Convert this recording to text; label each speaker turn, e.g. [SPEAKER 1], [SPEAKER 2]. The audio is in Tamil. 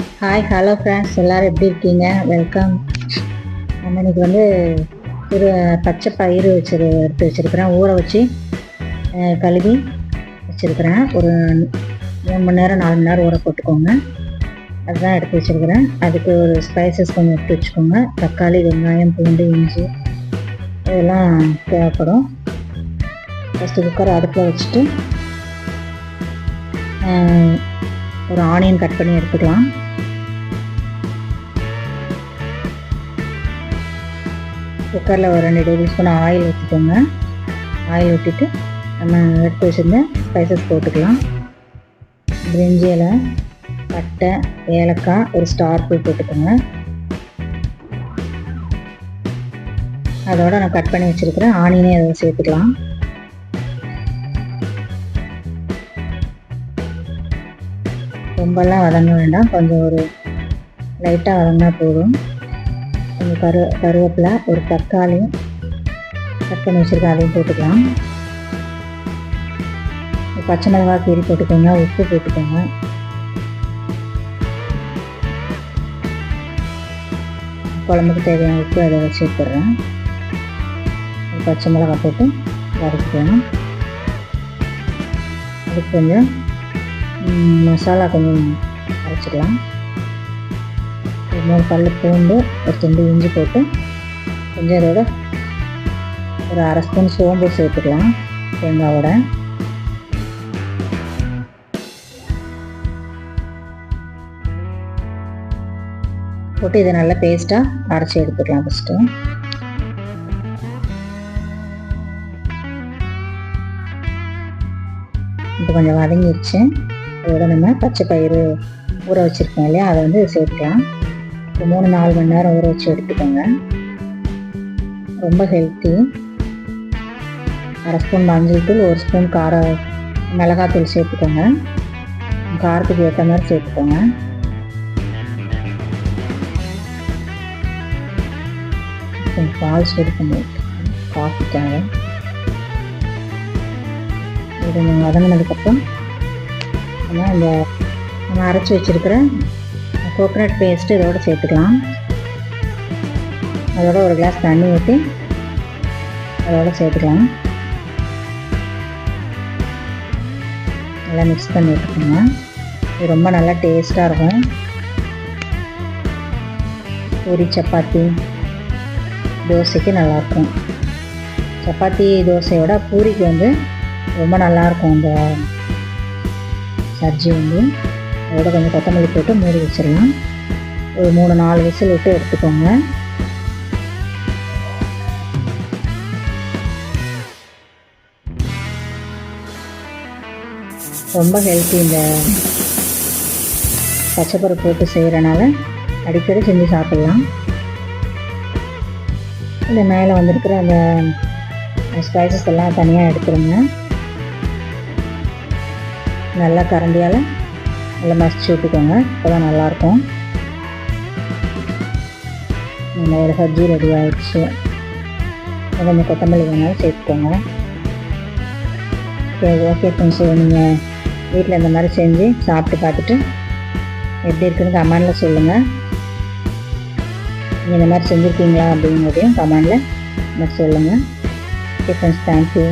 [SPEAKER 1] ஹாய் ஹலோ ஃப்ரெண்ட்ஸ் எல்லோரும் எப்படி இருக்கீங்க? வெல்கம் நம்ம இன்னைக்கு வந்து ஒரு பச்சை பயிறு வச்சு எடுத்து வச்சுருக்கிறேன். ஊற வச்சு கழுவி வச்சுருக்கிறேன். ஒரு மூணு மணி நேரம் நாலு மணி நேரம் ஊற போட்டுக்கோங்க. அதுதான் எடுத்து வச்சுருக்கிறேன். அதுக்கு ஒரு ஸ்பைசஸ் கொஞ்சம் எடுத்து வச்சுக்கோங்க. தக்காளி வெங்காயம் பூண்டு இஞ்சி இதெல்லாம் தேவைப்படும். ஃபஸ்ட்டு குக்கர் அடுப்பில் வச்சுட்டு ஒரு ஆனியன் கட் பண்ணி எடுத்துக்கலாம். குக்கரில் ஒரு ரெண்டு டேபிள் ஸ்பூன் ஆயில் ஊற்றிக்கோங்க. ஆயில் ஊற்றிட்டு நம்ம எடுத்து வச்சுருந்த ஸ்பைசஸ் போட்டுக்கலாம். பிரிஞ்சி இலை பட்டை ஏலக்காய் ஒரு ஸ்டார் பூ போட்டுக்கோங்க. அதோட நான் கட் பண்ணி வச்சுருக்கிறேன் ஆனியனே அதை சேர்த்துக்கலாம். ரொம்பலாம் வதங்க வேண்டாம். கொஞ்சம் ஒரு லைட்டாக வதங்கினா போதும். கொஞ்சம் கரு கருவேப்பிலை ஒரு தக்காளி கட் பண்ணி அதையும் போட்டுக்கலாம். பச்சை மிளகாய் கீரி போட்டுக்கோங்க உப்பு போட்டுக்கோங்க. குழம்புக்கு தேவையான உப்பு அதை வச்சு விட்டுறேன் பச்சை மிளகாய் போட்டு வதக்கிக்கணும் அதுக்கு கொஞ்சம் மசாலா கொஞ்சம் அரைச்சிக்கலாம். ஒரு மூணு பல்லு பூண்டு ஒரு துண்டு இஞ்சி போட்டு கொஞ்சம் இதோட ஒரு அரை ஸ்பூன் சோம்பு சேர்த்துக்கலாம் தேங்காவோட. போட்டு இதை நல்லா பேஸ்ட்டாக அரைச்சி எடுத்துக்கலாம் ஃபஸ்ட்டு இப்போ கொஞ்சம் வதங்கிடுச்சு அதோட நம்ம பச்சை பயிறு ஊற வச்சுருக்கோம் இல்லையா? அதை வந்து சேர்த்துக்கலாம். ஒரு மூணு நாலு மணி நேரம் ஊற வச்சு எடுத்துக்கோங்க. ரொம்ப ஹெல்த்தி அரை ஸ்பூன் மஞ்சள் தூள் ஒரு ஸ்பூன் கார மிளகாத்தூள் சேர்த்துக்கோங்க. காரத்துக்கு ஏற்ற மாதிரி சேர்த்துக்கோங்க. கொஞ்சம் பால் சூடு பண்ணி எடுத்துக்கோங்க காஃபிக்காக இது நீங்கள் வதங்கினதுக்கப்புறம் நம்ம இந்த நம்ம அரைச்சி வச்சுருக்கிற கோகனட் பேஸ்ட்டு இதோட சேர்த்துக்கலாம். அதோட ஒரு கிளாஸ் தண்ணி ஊற்றி அதோட சேர்த்துக்கலாம். நல்லா மிக்ஸ் பண்ணி விட்டுக்கோங்க இது ரொம்ப நல்லா டேஸ்ட்டாக இருக்கும். பூரி சப்பாத்தி தோசைக்கு நல்லாயிருக்கும் சப்பாத்தி தோசையோட பூரிக்கு வந்து ரொம்ப நல்லாயிருக்கும் இந்த சர்ஜி வந்து. அதோட கொஞ்சம் கொத்தமல்லி போட்டு மூடி வச்சிடலாம். ஒரு மூணு நாலு விசில் விட்டு எடுத்துக்கோங்க. ரொம்ப ஹெல்த்தி இந்த பச்சைப்பருப்பு போட்டு செய்கிறனால அடிக்கடி செஞ்சு சாப்பிட்லாம். இந்த மேலே வந்திருக்கிற அந்த ஸ்பைசஸ் எல்லாம் தனியாக எடுத்துருங்க. நல்லா கரண்டியால் நல்லா மசிச்சு விட்டுக்கோங்க. அப்போ தான் நல்லாயிருக்கும் ஒரு சப்ஜி ரெடி ஆகிடுச்சு கொஞ்சம் கொத்தமல்லி வேணாலும் சேர்த்துக்கோங்க. சரி ஓகே ஃப்ரெண்ட்ஸ் நீங்கள் வீட்டில் இந்த மாதிரி செஞ்சு சாப்பிட்டு பார்த்துட்டு எப்படி இருக்குன்னு கமெண்டில் சொல்லுங்கள் நீங்கள் இந்த மாதிரி செஞ்சுருக்கீங்களா அப்படிங்கிறதையும் கமெண்டில் எனக்கு சொல்லுங்கள் ஓகே ஃப்ரெண்ட்ஸ் தேங்க்யூ